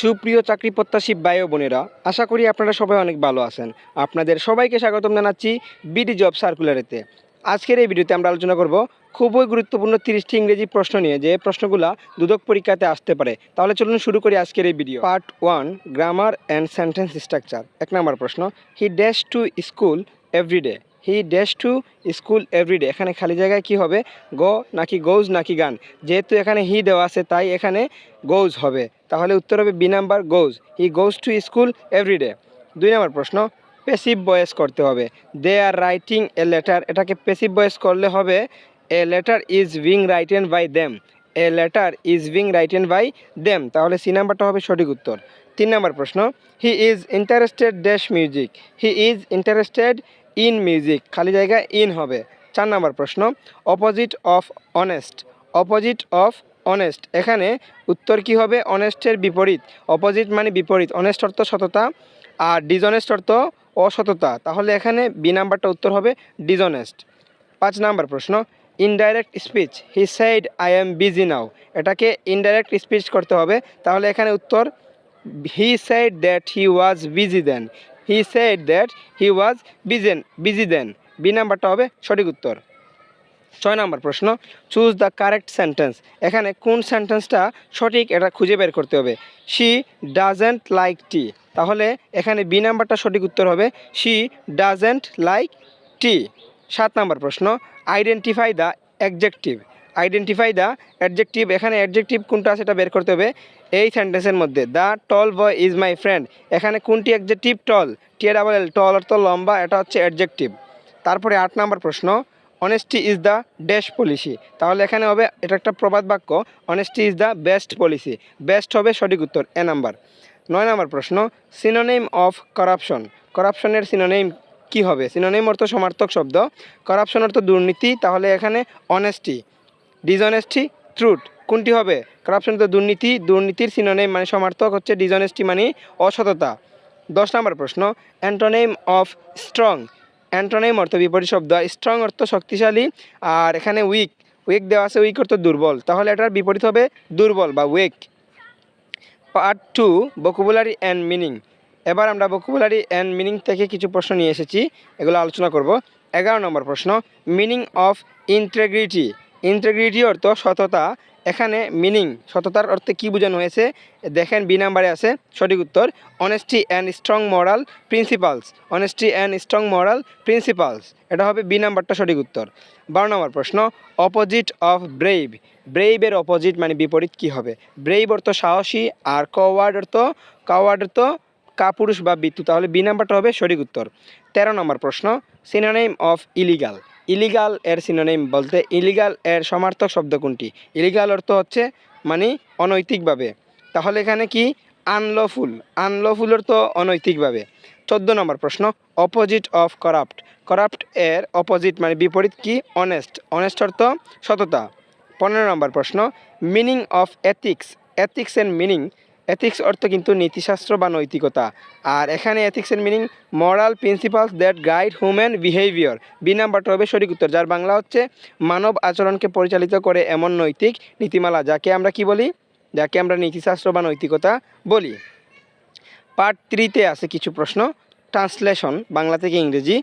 সুপ্রিয় চাকরি প্রত্যাশী ও বোনেরা, আশা করি আপনারা সবাই অনেক ভালো আছেন। আপনাদের সবাইকে স্বাগতম জানাচ্ছি বিডি জব সার্কুলারেতে। আজকের এই ভিডিওতে আমরা আলোচনা করব খুবই গুরুত্বপূর্ণ তিরিশটি ইংরেজি প্রশ্ন নিয়ে, যে প্রশ্নগুলো দুদক পরীক্ষাতে আসতে পারে। তাহলে চলুন শুরু করি আজকের এই video. Part one grammar and sentence structure এক নম্বর প্রশ্ন he dash to school everyday he dash to school everyday এখানে খালি জায়গায় কি হবে? গো নাকি গৌজ নাকি গান। যেহেতু এখানে হি দেওয়া আছে, তাই এখানে গৌজ হবে। তাহলে উত্তর হবে B number goes he goes to school everyday দুই নম্বর প্রশ্ন পেসিভ বয়েস করতে হবে। They are writing a letter এটাকে পেসিভ বয়েস করলে হবে a letter is being written by them a letter is being written by them তাহলে C নাম্বারটা হবে সঠিক উত্তর। তিন নম্বর প্রশ্ন he is interested dash music he is interested in music, খালি জায়গায় ইন হবে। চার নম্বর প্রশ্ন opposite of honest opposite of honest এখানে উত্তর কি হবে? অনেস্টের বিপরীত। অপোজিট মানে বিপরীত। অনেস্ট অর্থ সততা, আর ডিজনেস্ট অর্থ অসততা। তাহলে এখানে বি নাম্বারটা উত্তর হবে ডিজনেস্ট পাঁচ নাম্বার প্রশ্ন indirect speech he said I am busy now এটাকে ইনডাইরেক্ট স্পিচ করতে হবে। তাহলে এখানে উত্তর he said that he was busy then he said that he was busy busy then B নাম্বারটা হবে সঠিক উত্তর। ছয় নম্বর প্রশ্ন চুজ দ্য কারেক্ট সেন্টেন্স এখানে কোন সেন্টেন্সটা সঠিক এটা খুঁজে বের করতে হবে। শি ডাজেন্ট লাইক টি তাহলে এখানে বি নাম্বারটা সঠিক উত্তর হবে। শি ডাজেন্ট লাইক টি সাত নম্বর প্রশ্ন identify the adjective identify the adjective এখানে অ্যাডজেক্টিভ কোনটা সেটা বের করতে হবে এই সেন্টেন্সের মধ্যে। The tall boy is my friend এখানে কোনটি অ্যাডজেক্টিভ টল টি ডাবল এল টল অর্থ লম্বা, এটা হচ্ছে অ্যাডজেক্টিভ তারপরে আট নম্বর প্রশ্ন। Honesty is the dash policy তাহলে এখানে হবে, এটা একটা প্রবাদ বাক্য। Honesty is the best policy best হবে সঠিক উত্তর, এ নাম্বার। নয় নম্বর প্রশ্ন। সিনোনেম অফ করাপশন করাপশনের সিনোনেম কি হবে? সিনোনেম অর্থ সমার্থক শব্দ। করাপশন অর্থ দুর্নীতি। তাহলে এখানে অনেস্টি ডিসঅনেস্টি ট্রুথ কোনটি হবে? করাপশন তো দুর্নীতি, দুর্নীতির সিনোনেম মানে সমার্থক হচ্ছে ডিসঅনেস্টি মানে অসততা। দশ নম্বর প্রশ্ন অ্যান্টোনেম অফ স্ট্রং অ্যান্টোনেম অর্থ বিপরীত শব্দ স্ট্রং অর্থ শক্তিশালী, আর এখানে উইক উইক দেওয়া আছে উইক অর্থ দুর্বল। তাহলে এটার বিপরীত হবে দুর্বল বা weak part two vocabulary and meaning এবার আমরা বকুবুলারি অ্যান্ড মিনিং থেকে কিছু প্রশ্ন নিয়ে এসেছি, এগুলো আলোচনা করব। এগারো নম্বর প্রশ্ন মিনিং অফ ইন্টেগ্রিটি ইন্টেগ্রিটি অর্থ সততা। এখানে মিনিং সততার অর্থে কী বোঝানো হয়েছে? দেখেন বি নাম্বারে আছে, সঠিক উত্তর honesty and strong moral principles honesty and strong moral principles এটা হবে বি নাম্বারটা সঠিক উত্তর। বারো নম্বর প্রশ্ন অপোজিট অফ ব্রেইভ ব্রেইভের অপোজিট মানে বিপরীত কি হবে? ব্রেইভ অর্থ সাহসী আর কওয়ার্ড অর্থ কাওয়ার্ড অর্থ কাপুরুষ বা বিদ্যুৎ তাহলে বি নাম্বারটা হবে সঠিক উত্তর। তেরো নম্বর প্রশ্ন সিনোনেম অফ ইলিগাল ইলিগাল এর সিনোনেম বলতে ইলিগাল এর সমার্থক শব্দ কোনটি? ইলিগাল অর্থ হচ্ছে মানে অনৈতিকভাবে। তাহলে এখানে কি? আনলফুল আনলফুল অর্থ অনৈতিকভাবে। চোদ্দ নম্বর প্রশ্ন অপোজিট অফ করাপ্ট করাপ্ট এর অপোজিট মানে বিপরীত কি? অনেস্ট অনেস্ট অর্থ সততা। পনেরো নম্বর প্রশ্ন মিনিং অফ এথিক্স এথিক্স এর মিনিং এথিক্স অর্থ কিন্তু নীতিশাস্ত্র বা নৈতিকতা। আর এখানে এথিক্সের meaning moral principles that guide human behaviour B নাম্বারটা হবে সঠিক উত্তর, যার বাংলা হচ্ছে, মানব আচরণকে পরিচালিত করে এমন নৈতিক নীতিমালা, যাকে আমরা কি বলি? যাকে আমরা নীতিশাস্ত্র বা নৈতিকতা বলি। পার্ট থ্রিতে আছে কিছু প্রশ্ন। ট্রান্সলেশন বাংলা থেকে ইংরেজি।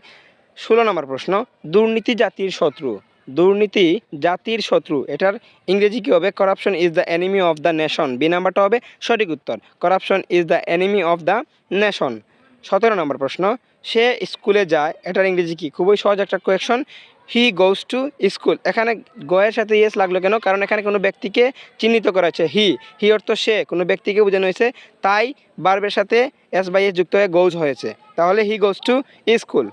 ষোলো নম্বর প্রশ্ন, দুর্নীতি জাতির শত্রু। দুর্নীতি, জাতির শত্রু। এটার ইংরেজি কী হবে? Corruption is the enemy of the nation B নাম্বারটা হবে সঠিক উত্তর। Corruption is the enemy of the nation সতেরো নম্বর প্রশ্ন। সে স্কুলে যায়। এটার ইংরেজি কি? খুবই সহজ একটা question he goes to school এখানে গয়ের সাথে ইয়েস লাগল কেন? কারণ এখানে কোনো ব্যক্তিকে চিহ্নিত করা হি হি অর্থ সে। কোনো ব্যক্তিকে বোঝানো হয়েছে। তাই বার্বের সাথে এস বাই এস যুক্ত হয়ে গোজ হয়েছে। তাহলে হি গোজ টু স্কুল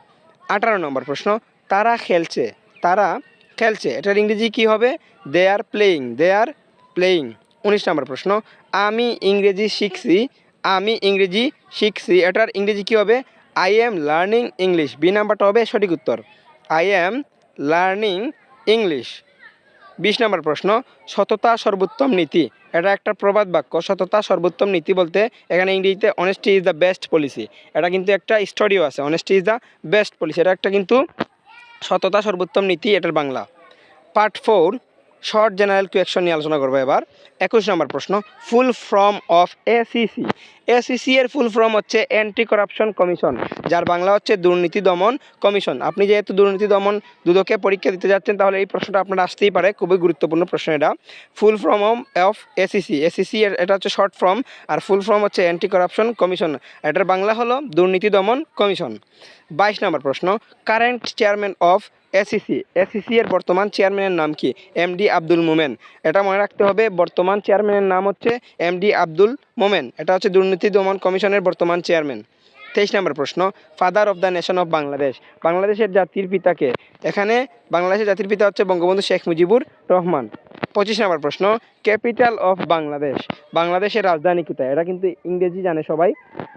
আঠারো নম্বর প্রশ্ন। তারা খেলছে। তারা খেলছে। এটার ইংরেজি কি হবে? They are playing they are playing উনিশ নম্বর প্রশ্ন। আমি ইংরেজি শিখছি, আমি ইংরেজি শিখছি। এটার ইংরেজি কি হবে? I am learning English B নাম্বারটা হবে সঠিক উত্তর। আই এম লার্নিং ইংলিশ বিশ নম্বর প্রশ্ন। সততা সর্বোত্তম নীতি। এটা একটা প্রবাদ বাক্য। সততা সর্বোত্তম নীতি বলতে এখানে ইংরেজিতে honesty is the best policy এটা কিন্তু একটা স্টাডিও আছে। Honesty is the best policy এটা একটা কিন্তু সততা সর্বোত্তম নীতি এটার Bangla. Part four short general question নিয়ে আলোচনা করব এবার। একুশ নম্বর প্রশ্ন full form of ACC ACC এর ফুল ফর্ম হচ্ছে অ্যান্টি করাপশন কমিশন যার বাংলা হচ্ছে দুর্নীতি দমন কমিশন। আপনি যেহেতু দুর্নীতি দমন দুদকে পরীক্ষা দিতে যাচ্ছেন, তাহলে এই প্রশ্নটা আপনার আসতেই পারে। খুবই গুরুত্বপূর্ণ প্রশ্ন এটা। Full form of ACC ACC এর, এটা হচ্ছে শর্ট ফর্ম আর ফুল ফর্ম হচ্ছে অ্যান্টি করাপশন কমিশন এটার বাংলা হলো দুর্নীতি দমন কমিশন। বাইশ নম্বর প্রশ্ন current chairman of ACC ACC এর বর্তমান চেয়ারম্যানের নাম কি? এমডি আব্দুল মোমেন। এটা মনে রাখতে হবে, বর্তমান চেয়ারম্যানের নাম হচ্ছে এমডি আব্দুল মোমেন। এটা হচ্ছে দুর্নীতি দমন কমিশনের বর্তমান চেয়ারম্যান। তেইশ নম্বর প্রশ্ন father of the nation of Bangladesh বাংলাদেশের জাতির পিতাকে। এখানে বাংলাদেশের জাতির পিতা হচ্ছে বঙ্গবন্ধু শেখ মুজিবুর রহমান। পঁচিশ নম্বর প্রশ্ন, ক্যাপিটাল অফ বাংলাদেশ, বাংলাদেশের রাজধানী কোথায়? এটা কিন্তু ইংরেজি জানে সবাই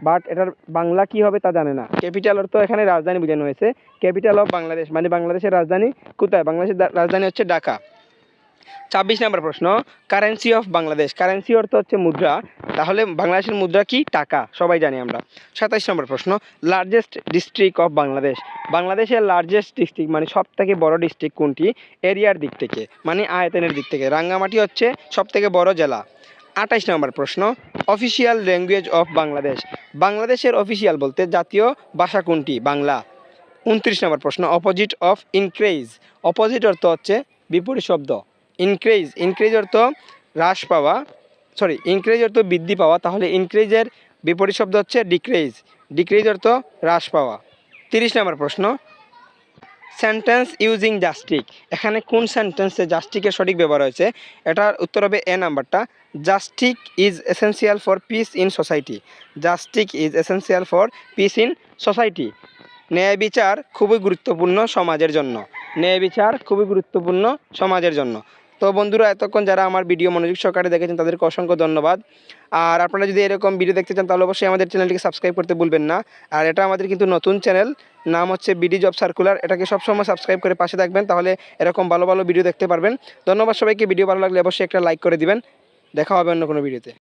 বাট এটার বাংলা কি হবে তা জানে না। ক্যাপিটাল অর্থ এখানে রাজধানী বোঝানো হয়েছে। ক্যাপিটাল অফ বাংলাদেশ মানে বাংলাদেশের রাজধানী কোথায়? বাংলাদেশের রাজধানী হচ্ছে ঢাকা। ছাব্বিশ নম্বর প্রশ্ন কারেন্সি অফ বাংলাদেশ। কারেন্সি অর্থ হচ্ছে মুদ্রা। তাহলে বাংলাদেশের মুদ্রা কি? টাকা। সবাই জানি আমরা। সাতাইশ নম্বর প্রশ্ন লার্জেস্ট ডিস্ট্রিক্ট অফ বাংলাদেশ। বাংলাদেশের লার্জেস্ট ডিস্ট্রিক্ট মানে সব থেকে বড় ডিস্ট্রিক্ট কোনটি? এরিয়ার দিক থেকে মানে আয়তনের দিক থেকে। রাঙ্গামাটি হচ্ছে সব থেকে বড় জেলা। আঠাইশ নম্বর প্রশ্ন অফিসিয়াল ল্যাঙ্গুয়েজ অফ বাংলাদেশ। বাংলাদেশের অফিসিয়াল বলতে জাতীয় ভাষা কোনটি? বাংলা। উনত্রিশ নম্বর প্রশ্ন অপোজিট অফ ইনক্রেজ অপোজিট অর্থ হচ্ছে বিপরীত শব্দ। ইনক্রেজ ইনক্রেজ অর্থ হ্রাস পাওয়া সরি ইনক্রেজ অর্থ বৃদ্ধি পাওয়া, তাহলে ইনক্রেজের বিপরীত শব্দ হচ্ছে ডিক্রেজ ডিক্রেজ অর্থ হ্রাস পাওয়া। তিরিশ নম্বর প্রশ্ন সেন্টেন্স ইউজিং জাস্টিক এখানে কোন সেন্টেন্সে জাস্টিকের সঠিক ব্যবহার হয়েছে? এটার উত্তর হবে এ নাম্বারটা justice is essential for peace in society justice is essential for peace in society ন্যায় বিচার খুবই গুরুত্বপূর্ণ সমাজের জন্য, ন্যায় বিচার খুবই গুরুত্বপূর্ণ সমাজের জন্য। তো বন্ধুরা, এতক্ষণ যারা আমার ভিডিও মনোযোগ সহকারে দেখেছেন, তাদেরকে অসংখ্য ধন্যবাদ। আর আপনারা যদি এরকম ভিডিও দেখতে চান, তাহলে অবশ্যই আমাদের চ্যানেলটিকে সাবস্ক্রাইব করতে ভুলবেন না। আর এটা আমাদের কিন্তু নতুন চ্যানেল নাম হচ্ছে বিডি জব সার্কুলার এটাকে সবসময় সাবস্ক্রাইব করে পাশে থাকবেন, তাহলে এরকম ভালো ভালো ভিডিও দেখতে পারবেন। ধন্যবাদ সবাইকে। ভিডিও ভালো লাগলে অবশ্যই একটা লাইক করে দিবেন। দেখা হবে অন্য কোনো ভিডিওতে